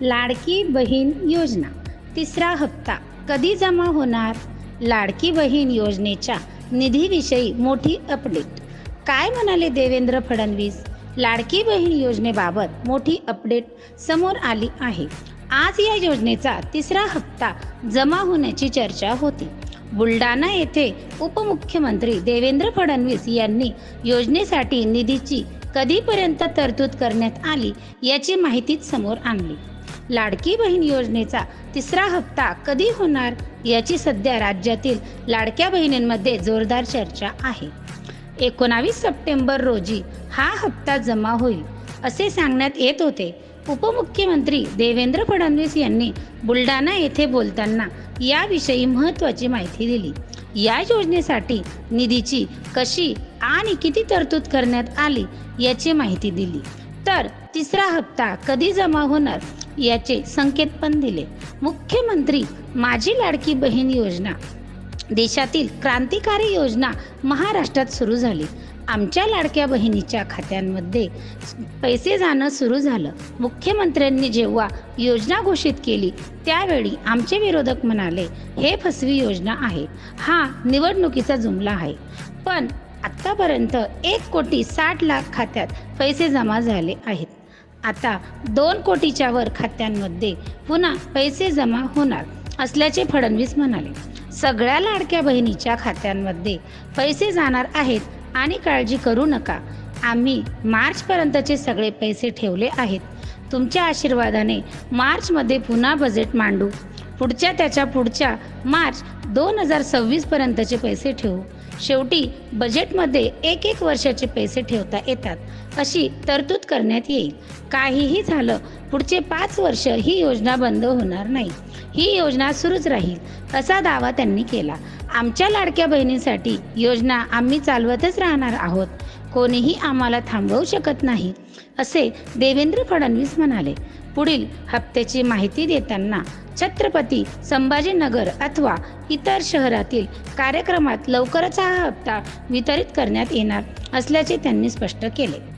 लाडकी बहीण योजना. तिसरा हप्ता. कधी जमा होणार? लाडकी बहीण योजनेच्या निधीविषयी मोठी अपडेट काय म्हणाले देवेंद्र फडणवीस? लाडकी बहीण योजनेबाबत मोठी अपडेट समोर आली आहे. आज या योजनेचा तिसरा हप्ता जमा होण्याची चर्चा होती. बुलढाणा येथे उपमुख्यमंत्री देवेंद्र फडणवीस यांनी योजनेसाठी निधीची कधीपर्यंत तरतूद करण्यात आली याची माहितीच समोर आणली. लाडकी बहीण योजनेचा तिसरा हप्ता कधी होणार याची सध्या राज्यातील लाडक्या बहिणींमध्ये जोरदार चर्चा आहे. एकोणावीस सप्टेंबर रोजी हा हप्ता जमा होईल असे सांगण्यात येत होते. उपमुख्यमंत्री देवेंद्र फडणवीस यांनी बुलढाणा येथे बोलताना याविषयी महत्त्वाची माहिती दिली. या योजनेसाठी निधीची कशी आणि किती तरतूद करण्यात आली याची माहिती दिली. तर तिसरा हप्ता कधी जमा होणार? याचे संकेत पण दिले. मुख्यमंत्री माझी लाडकी बहीण योजना. देशातील क्रांतिकारी योजना महाराष्ट्रात सुरू झाली. आमच्या लाडक्या बहिणीच्या खात्यांमध्ये पैसे जाणं सुरू झालं. मुख्यमंत्र्यांनी जेव्हा योजना घोषित केली त्यावेळी आमचे विरोधक म्हणाले हे फसवी योजना आहे. हा निवडणुकीचा जुमला आहे. पण आत्तापर्यंत एक कोटी साठ लाख खात्यात पैसे जमा झाले आहेत. आता दोन कोटीच्या वर खात्यांमध्ये पुन्हा पैसे जमा होणार असल्याचे फडणवीस म्हणाले. सगळ्या लाडक्या बहिणीच्या खात्यांमध्ये पैसे जाणार आहेत आणि काळजी करू नका. आम्ही मार्चपर्यंतचे सगळे पैसे ठेवले आहेत. तुमच्या आशीर्वादाने मार्चमध्ये पुन्हा बजेट मांडू. पुढच्या त्याच्या पुढच्या मार्च दोन हजार सव्वीसपर्यंतचे पैसे ठेवू. शेवटी बजेटमध्ये एक एक वर्षाचे पैसे ठेवता येतात. अशी तरतूद करण्यात येईल. काहीही झालं पुढचे पाच वर्ष ही योजना बंद होणार नाही. ही योजना सुरूच राहील असा दावा त्यांनी केला. आमच्या लाडक्या बहिणींसाठी योजना आम्ही चालवतच राहणार आहोत. कोणीही आम्हाला थांबवू शकत नाही असे देवेंद्र फडणवीस म्हणाले. पुढील हप्त्याची माहिती देताना छत्रपती संभाजीनगर अथवा इतर शहरातील कार्यक्रमात लवकरच हा हप्ता वितरित करण्यात येणार असल्याचे त्यांनी स्पष्ट केले.